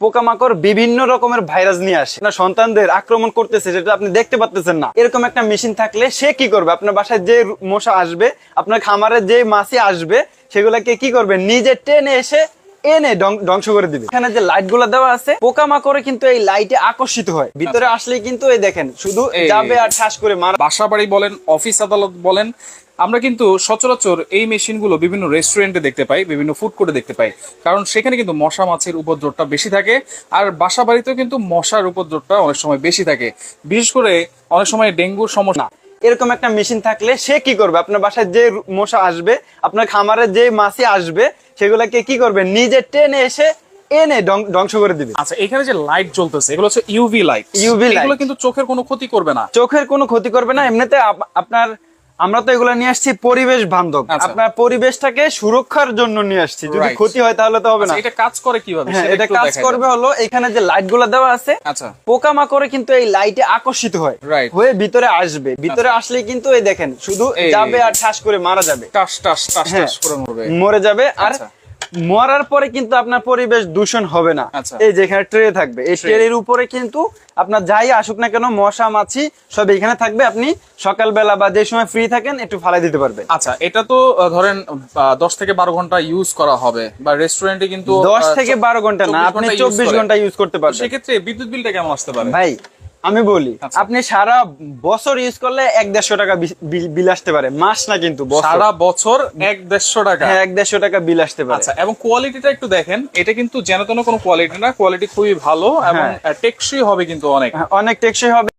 পোকামাকড় বিভিন্ন রকমের ভাইরাস নিয়ে আসে। আপনার সন্তানদের আক্রমণ করতেছে, যেটা আপনি দেখতে পাচ্তেছেন না। এরকম একটা মেশিন থাকলে সে কি করবে? আপনার বাসায় যে মশা আসবে, আপনার খামারে যে মাছি আসবে, সেগুলাকে কি করবে? নিজে টেনে এসে এনে ধ্বংস করে দিবে। এখানে যে লাইটগুলো দেওয়া আছে পোকামাকড়ে কিন্তু এই লাইটে আকর্ষিত হয়। ভিতরে আসলে কিন্তু এই দেখেন শুধু যাবে আর ঠাস করে মারা বাসা বাড়ি বলেন অফিস আদালত বলেন আমরা কিন্তু সচরাচর এই মেশিনগুলো বিভিন্ন রেস্টুরেন্টে দেখতে পাই বিভিন্ন ফুড কোর্টে দেখতে পাই। কারণ সেখানে কিন্তু মশা মাছের উপদ্রবটা বেশি থাকে আর বাসা বাড়িতেও কিন্তু মশার উপদ্রবটা অনেক সময় বেশি থাকে। বিশেষ করে অনেক সময় ডেঙ্গুর সমস্যা এরকম একটা মেশিন থাকলে সে কি করবে? আপনার বাসায় যে মশা আসবে আপনার খামারে যে মাছি আসবে সেগুলোকে কি করবে? নিজে টেনে এসে এনে ধ্বংস করে দিবে। আচ্ছা এখানে যে লাইট জ্বলতেছে এগুলো হচ্ছে ইউভি লাইট ইউভি লাইট এগুলো কিন্তু চোখের কোনো ক্ষতি করবে না। চোখের কোনো ক্ষতি করবে না। এমনিতে আপ- আপনার আমরা তো এগুলো নিয়ে আসছি পরিবেশ বান্ধব। আচ্ছা। আপনার পরিবেশটাকে সুরক্ষার জন্য নিয়ে আসছি। যদি ক্ষতি হয় তাহলে তো হবে না। আচ্ছা, এটা কাজ করে কীভাবে? হ্যাঁ এটা কাজ করবে হলো এখানে যে লাইটগুলো দেওয়া আছে আচ্ছা। পোকামাকড়ে কিন্তু এই লাইটে আকর্ষিত হয়. হয়ে ভিতরে আসবে। ভিতরে আসলে কিন্তু এই দেখেন শুধু যাবে আর ঠাস করে মারা যাবে। টাস টাস টাস হ্যাঁ। টাস করে মরবে। মরে যাবে। আর। মরার পরে কিন্তু আপনার পরিবেশ দূষণ হবে না আচ্ছা। এই যে এখানে ট্রে থাকবে এই। ট্রের উপরে কিন্তু আপনার যাই আসুক না কেন মশা মাছি সব এখানে থাকবে আপনি সকালবেলা বা যে সময় ফ্রি থাকেন একটু ফালাই দিতে পারবেন আচ্ছা এটা তো ধরেন দশ থেকে বারো ঘণ্টা ইউজ করা হবে বা রেস্টুরেন্টে কিন্তু দশ থেকে বারো ঘণ্টা না আপনি চব্বিশ। ঘণ্টা ইউজ করতে পারবেন সেক্ষেত্রে বিদ্যুৎ বিলটা কেমন আসতে পারে ভাই আমি বলি আচ্ছা। আপনি সারা বছর ইউজ করলে এক দেড়শো টাকা বিল আসতে পারে মাস না কিন্তু সারা বছর এক দেড়শো টাকা। হ্যাঁ এক দেড়শো টাকা বিল আসতে পারে। আচ্ছা এবং কোয়ালিটিটা একটু দেখেন এটা কিন্তু যেন তেন কোনো কোয়ালিটি না কোয়ালিটি খুবই ভালো এবং হ্যাঁ। টেকসই হবে কিন্তু অনেক। হ্যাঁ, অনেক টেকসই হবে।